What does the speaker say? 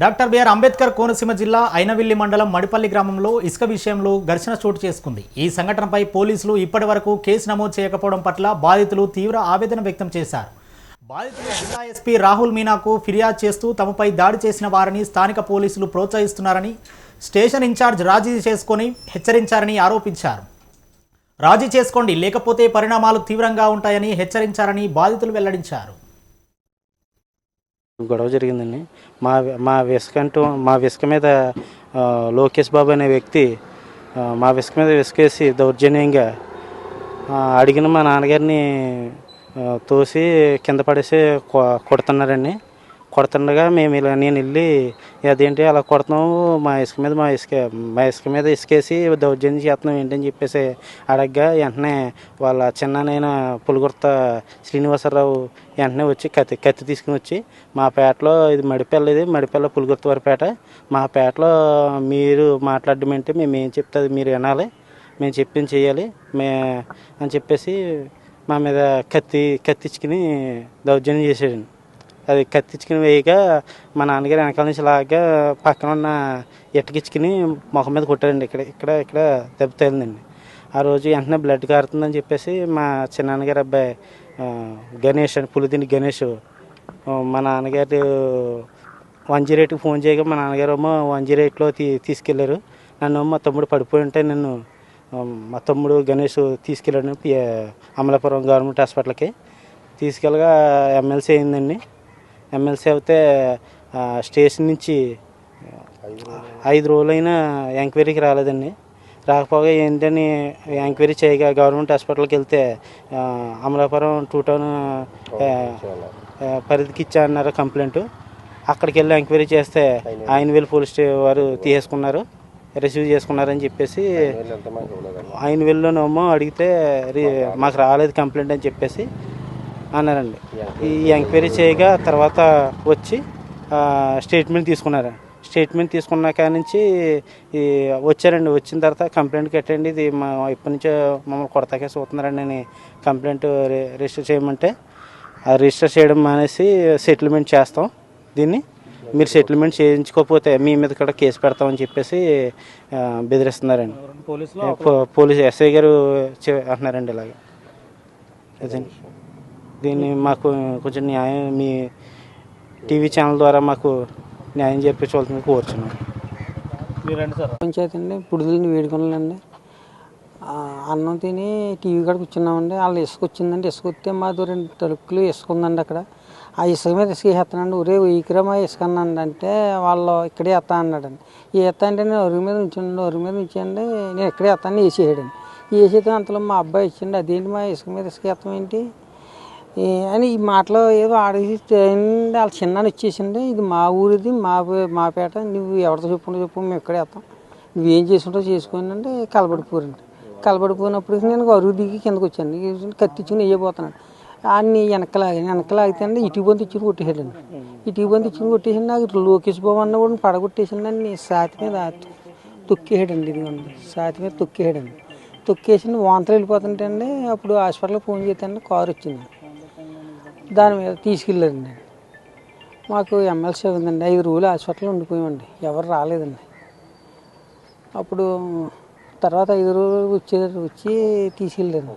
Doctor BR Ambedkar Konaseema జిల్లా అయినవిల్లి మండలం మడిపల్లి గ్రామంలో ఇసుక విషయంలో ఘర్షణ చోటు చేసుకుంది. ఈ సంఘటనపై పోలీసులు ఇప్పటి వరకు కేసు నమోదు చేయకపోవడం పట్ల బాధితులు తీవ్ర ఆవేదన వ్యక్తం చేశారు. బాధితులు జిల్లా ఎస్పీ రాహుల్ మీనాకు ఫిర్యాదు చేస్తూ తమపై దాడి చేసిన వారిని స్థానిక పోలీసులు ప్రోత్సహిస్తున్నారని స్టేషన్ ఇన్ఛార్జ్ రాజీ చేసుకొని హెచ్చరించారని ఆరోపించారు. రాజీ చేసుకోండి లేకపోతే పరిణామాలు తీవ్రంగా ఉంటాయని హెచ్చరించారని బాధితులు వెల్లడించారు. గొడవ జరిగిందండి. మా మా విసుక అంటూ మా విసుక మీద లోకేష్ బాబు అనే వ్యక్తి మా విసుక మీద విసుకేసి దౌర్జన్యంగా అడిగిన మా నాన్నగారిని తోసి కింద పడేసి కొ- కొడుతున్నారండి. కొడుతుండగా మేము ఇలా నేను వెళ్ళి అదేంటి అలా కొడుతున్నావు మా ఇసుక మీద మా ఇసుక మా ఇసుక మీద ఇసుకేసి దౌర్జన్యం చేస్తున్నాం ఏంటని చెప్పేసి అడగ్గా వెంటనే వాళ్ళ చిన్ననైన పులిగుర్త శ్రీనివాసరావు వెంటనే వచ్చి కత్తి కత్తి తీసుకుని వచ్చి మా పేటలో ఇది మడిపల్ల ఇది మడిపల్ల పులిగుర్త వారి పేట. మా పేటలో మీరు మాట్లాడడం ఏంటి మేము ఏం చెప్తే అది మీరు వినాలి మేము చెప్పింది చేయాలి మే అని చెప్పేసి మా మీద కత్తి కత్తిచ్చుకుని దౌర్జన్యం చేసాడండి అది కత్తిచ్చుకుని వేయగా మా నాన్నగారు వెనకాల నుంచి లాగా పక్కన ఉన్న ఇటుకిచ్చుకుని ముఖం మీద కొట్టారండి. ఇక్కడ ఇక్కడ ఇక్కడ దెబ్బ తగిలిందండి. ఆ రోజు వెంటనే బ్లడ్ కారుతుందని చెప్పేసి మా చిన్నాన్నగారు అబ్బాయి గణేష్ అని పులిదిని గణేష్ మా నాన్నగారు వన్ జీరో ఎయిట్కి ఫోన్ చేయగా మా నాన్నగారు ఏమో వన్ జీరో ఎయిట్లో తీ తీసుకెళ్ళారు. నన్ను మా తమ్ముడు పడిపోయి ఉంటే నన్ను మా తమ్ముడు గణేష్ తీసుకెళ్ళాడు పి- అమలాపురం గవర్నమెంట్ హాస్పిటల్కి. తీసుకెళ్ళగా ఎమ్మెల్సీ అయిందండి. ఎమ్మెల్సీ అయితే స్టేషన్ నుంచి ఐదు రోజులైనా ఎంక్వైరీకి రాలేదండి. రాకపోగా ఏంటని ఎంక్వైరీ చేయగా గవర్నమెంట్ హాస్పిటల్కి వెళ్తే అమలాపురం టూ టౌన్ పరిధికి ఇచ్చా అన్నారు కంప్లైంట్. అక్కడికి వెళ్ళి ఎంక్వైరీ చేస్తే ఆయనవేలు పోలీస్ వారు తీసేసుకున్నారు రిసీవ్ చేసుకున్నారని చెప్పేసి ఆయన వెళ్ళునేమో అడిగితే రి- మాకు రాలేదు కంప్లైంట్ అని చెప్పేసి అన్నారండి. ఈ ఎంక్వైరీ చేయగా తర్వాత వచ్చి స్టేట్మెంట్ తీసుకున్నారు స్టేట్మెంట్ తీసుకున్న కాడి నుంచి ఈ వచ్చారండి. వచ్చిన తర్వాత కంప్లైంట్ కట్టండి ఇది మా ఇప్పటి నుంచో మమ్మల్ని కొడతాకే చూస్తున్నారండి. అని కంప్లైంట్ రిజిస్టర్ చేయమంటే రిజిస్టర్ చేయడం మానేసి సెటిల్మెంట్ చేస్తాం. దీన్ని మీరు సెటిల్మెంట్ చేయించుకోకపోతే మీ మీద కూడా కేసు పెడతామని చెప్పేసి బెదిరిస్తున్నారండి. పోలీస్ ఎస్ఐ గారు అంటున్నారండి ఇలాగ. అదండి దీన్ని మాకు కొంచెం న్యాయం మీ టీవీ ఛానల్ ద్వారా మాకు న్యాయం చెప్పించవలసింది కోరుచున్నాం. పంచాయతీ అండి పుడుదలని వేడుకొనండి అన్నం తిని టీవీ కాడ కూర్చున్నామండి వాళ్ళు ఇసుక వచ్చిందండి. ఇసుక వస్తే మాది రెండు తలుపులు ఇసుక ఉందండి అక్కడ. ఆ ఇసుక మీద ఇసుక వేస్తానండి. ఒరే వెయ్యికిరా మా ఇసుక అన్నాండి అంటే వాళ్ళు ఇక్కడే వేస్తా అన్నాడండి. వేస్తా అంటే నేను ఒరుగు మీద ఉంచండి ఒరుగు మీద ఉంచండి నేను ఇక్కడే వేస్తాను. వేసేయడండి వేసేస్తే అంతలో మా అబ్బాయి ఇచ్చిండి. అదేంటి మా ఇసుక మీద ఇసుక వేస్తాం ఏంటి? అని ఈ మాటలో ఏదో ఆడేసి వాళ్ళ చిన్నాన్ని ఇచ్చేసింది ఇది మా ఊరిది మా పే- మా పేట నువ్వు ఎవరితో చెప్పుకుంటూ చెప్పు మేము ఇక్కడే వేస్తాం. నువ్వేం చేసుకుంటో చేసుకోండి అంటే కలబడిపోరండి. కలబడిపోయినప్పటికి నేను అరుగు దిగి కిందకు వచ్చాను. కత్తిచ్చుకుని వేయబోతున్నాను అన్ని వెనకలాగాను వెనకలాగితే అండి ఇటు బంతి ఇచ్చుని కొట్టేసాడండి ఇటు బంతి ఇచ్చుని కొట్టేసి నాకు లోకేష్ బాబు అన్న కూడా పడగొట్టేసిందండి సాతి మీద తొక్కేసాడండి ఇది సాతి మీద తొక్కేసాడండి తొక్కేసి వాంతలు వెళ్ళిపోతుంటే అండి అప్పుడు హాస్పిటల్కి ఫోన్ చేస్తే అండి కారు వచ్చింది. దాని మీద తీసుకెళ్ళారండి. మాకు ఎమ్మెల్సీ ఉందండి. ఐదు రోజులు హాస్పిటల్ ఉండిపోయామండి. ఎవరు రాలేదండి. అప్పుడు తర్వాత ఐదు రోజులు వచ్చేటట్టు వచ్చి తీసుకెళ్ళారు